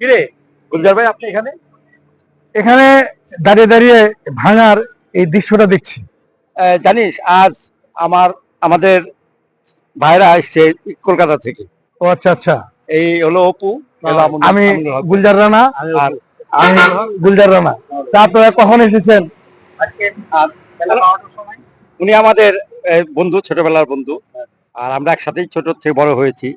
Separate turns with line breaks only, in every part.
কিরে গুলজার ভাই আপনি এখানে?
এখানে দাঁড়িয়ে দাঁড়িয়ে ভাঙার এই দৃশ্যটা দেখছি।
জানিস আজ আমার আমাদের ভাইরা আসছে কলকাতা থেকে।
ও আচ্ছা আচ্ছা।
এই হলো অপু
আমি গুলজার রানা।
আর
আমি গুলজার রানা। তা আপনারা কখন এসেছেন?
উনি আমাদের বন্ধু ছোটবেলার বন্ধু। আর আমরা একসাথেই ছোট থেকে বড় হয়েছি।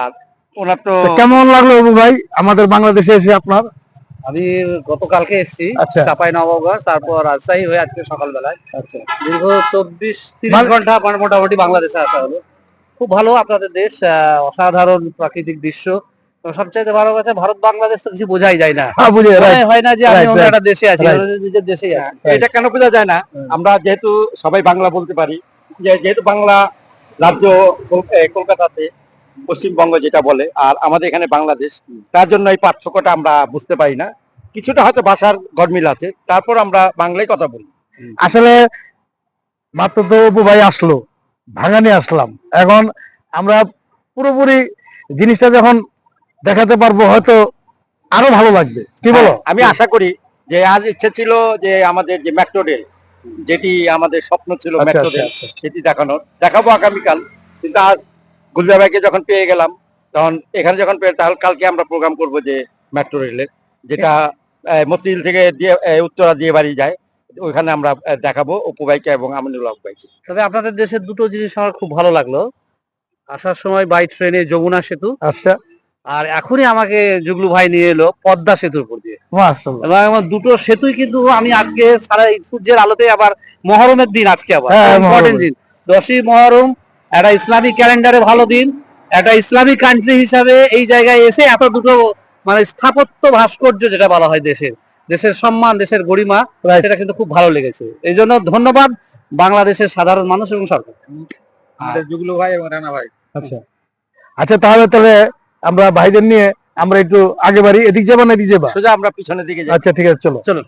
আর ওনার তো
কেমন লাগল অবু ভাই? আমাদের বাংলাদেশে এসে আপনার?
আমি গতকালকে এসেছি
আচ্ছা।
চাপাই নবাবগঞ্জ তারপর রাজশাহী হয়ে আজকে সকালবেলায়।
আচ্ছা।
দীর্ঘ চব্বিশ তিরিশ
মানে-
ঘণ্টা আমার মোটামুটি বাংলাদেশে আসা হলো। খুব ভালো আপনাদের দেশ অসাধারণ প্রাকৃতিক দৃশ্য। তো সবচাইতে ভালো কাছে ভারত বাংলাদেশ তো কিছু বোঝাই যায় না।
হ্যাঁ
হয় না যে আমি অন্য একটা দেশে আছি. নিজের আছি।
এটা কেন বোঝা যায় না? আমরা যেহেতু সবাই বাংলা বলতে পারি যেহেতু বাংলা রাজ্য কল- কলকাতাতে পশ্চিমবঙ্গ যেটা বলে আর আমাদের এখানে বাংলাদেশ তার জন্য এই পার্থক্যটা আমরা বুঝতে পারি না। কিছুটা হয়তো ভাষার গরমিল আছে তারপর আমরা বাংলায় কথা বলি।
আসলে মাত্র তো অপু ভাই আসলো ভাঙানি আসলাম। এখন আমরা পুরোপুরি জিনিসটা যখন দেখাতে পারব হয়তো আরও ভালো লাগবে। কি বলো?
হ্যাঁ, আমি আশা করি যে আজ ইচ্ছে ছিল যে আমাদের যে মেট্রো রেল যেটি আমাদের স্বপ্ন ছিল
আচ্ছা,
মেট্রো
আচ্ছা,
রেল
আচ্ছা।
সেটি দেখানোর। দেখাবো আগামীকাল কিন্তু আজ গুলজা ভাইকে যখন পেয়ে গেলাম তখন এখানে যখন পেয়ে তাহলে কালকে আমরা প্রোগ্রাম করব যে মেট্রো রেলের যেটা মতিঝিল থেকে দিয়ে উত্তরা দিয়ে বাড়ি যায়। ওইখানে আমরা দেখাবো অপু ভাইকে এবং আমিনুল হক ভাইকে।
তবে আপনাদের দেশের দুটো জিনিস আমার খুব ভালো লাগল। আসার সময় বাই ট্রেনে যমুনা সেতু।
আচ্ছা।
আর এখনই আমাকে জুগলু ভাই নিয়ে এলো পদ্মা সেতুর উপর দিয়ে। এবং আমার দুটো সেতুই কিন্তু আমি আজকে সারা সূর্যের আলোতে আবার মহরমের দিন আজকে আবার।
হ্যাঁ,
ইম্পর্টেন্ট দিন। দশই মহরম একটা ইসলামিক ক্যালেন্ডারে ভালো দিন। একটা ইসলামিক কান্ট্রি হিসাবে এই জায়গায় এসে এত দুটো মানে স্থাপত্য ভাস্কর্য যেটা বলা হয় দেশের দেশের সম্মান দেশের গরিমা সেটা কিন্তু খুব ভালো লেগেছে। এই জন্য ধন্যবাদ বাংলাদেশের সাধারণ মানুষ এবং সরকার।
আমাদের জুগলু ভাই এবং রানা ভাই।
আচ্ছা। আচ্ছা তাহলে তাহলে আমরা ভাইদের নিয়ে আমরা একটু আগে বাড়ি এদিক যাব না এদিক যাবা?
সোজা আমরা পিছনের দিকে যাই।
আচ্ছা ঠিক আছে চলো।
চলো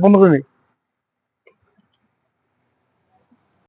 বন্ধ করে